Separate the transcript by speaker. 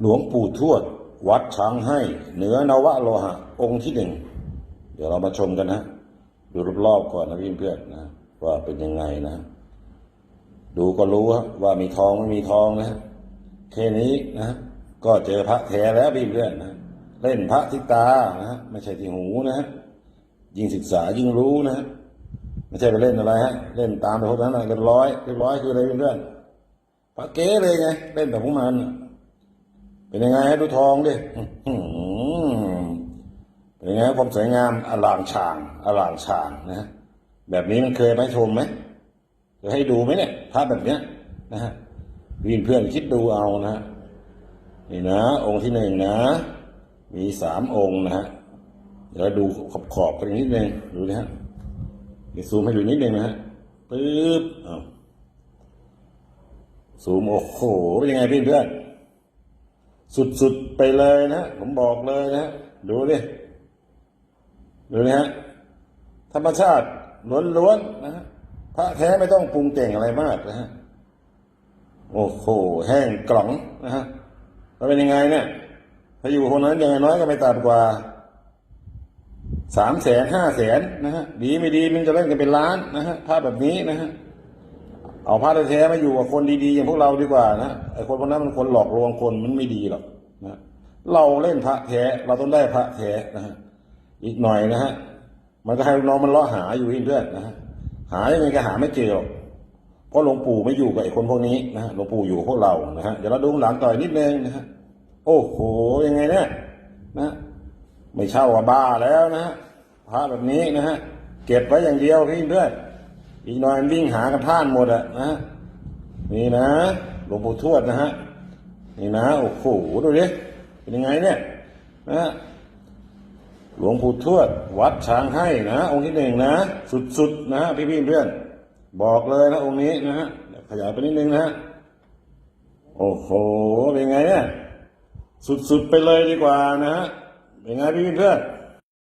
Speaker 1: หลวงปู่ทวด วัดช้างให้ เหนือนวะโลหะ องค์ที่หนึ่ง เดี๋ยวเรามาชมกันนะดูรอบๆก่อนนะพี่เพื่อนนะว่าเป็นยังไงนะ ดูก็รู้ว่ามีทองไม่มีทองนะแค่นี้นะก็เจอพระแท้แล้วพี่เพื่อนนะเล่นพระที่ตานะไม่ใช่ที่หูนะยิ่งศึกษายิ่งรู้นะไม่ใช่ไปเล่นอะไรฮะเล่นตามไปพวกนั้นนะเรียบร้อยเรียบร้อยคืออะไรเพื่อนพระเก๋เลยไงเล่นแบบพวกมันนะ เป็นยังไงฮะดูทองดิเป็นยังไงความสวยงามอลามฉางอลามฉางนะ แบบนี้มันเคยไปชมไหมเคยให้ดูไหมเนี่ยภาพแบบเนี้ยนะฮะวินเพื่อนคิดดูเอานะฮะนี่นะ องค์ที่หนึ่งนะ มีสามองค์นะฮะเดี๋ยวดูขอบขอบๆกันนิดนึงดูนะฮะเดี๋ยวซูมให้ดูนิดนึงนะฮะปึ๊บอ้าวซูมโอ้โหเป็นยังไงพี่เพื่อน สุดๆไปเลยนะผมบอกเลยนะดูดิดูนะฮะธรรมชาติล้วนๆนะฮะพระแท้ไม่ต้องปรุงแต่งอะไรมากนะฮะโอ้โหแห้งกล่องนะฮะแล้วเป็นยังไงเนี่ยถ้าอยู่คนนั้นยังไงน้อยก็ไม่ต่ำกว่าสามแสนห้าแสนนะฮะดีไม่ดีมันจะเล่นกันเป็นล้านนะฮะภาพแบบนี้นะฮะ เอาพระแท้ๆมาอยู่กับคนดีๆอย่างพวกเราดีกว่านะไอ้คนพวกนั้นมันคนหลอกลวงคนมันไม่ดีหรอกนะเราเล่นพระแท้เราต้องได้พระแท้นะฮะอีกหน่อยนะฮะมันก็ให้ลูกน้องมันล่อหาอยู่เพื่อนนะฮะหายังไงก็หาไม่เจอเพราะหลวงปู่ไม่อยู่กับไอ้คนพวกนี้นะหลวงปู่อยู่กับพวกเรานะฮะเดี๋ยวเราดูหลังต่อยนิดนึงนะฮะโอ้โหยังไงเนี่ยนะไม่เช่าว่าบ้าแล้วนะฮะพระแบบนี้นะฮะเก็บไว้อย่างเดียวพี่เพื่อน อีกหน่อยวิ่งหากันท่านหมดอะนะนี่นะหลวงปู่ทวดนะฮะนี่นะโอ้โหดูดิเป็นยังไงเนี่ยนะหลวงปู่ทวด วัดช้างให้นะ องค์ที่หนึ่งนะ สุดๆนะพี่พี่เพื่อน บอกเลยนะองค์นี้นะฮะขยายไปนิดนึงนะฮะโอ้โหเป็นไงเนี่ยสุดๆไปเลยดีกว่านะฮะเป็นไงพี่เพื่อน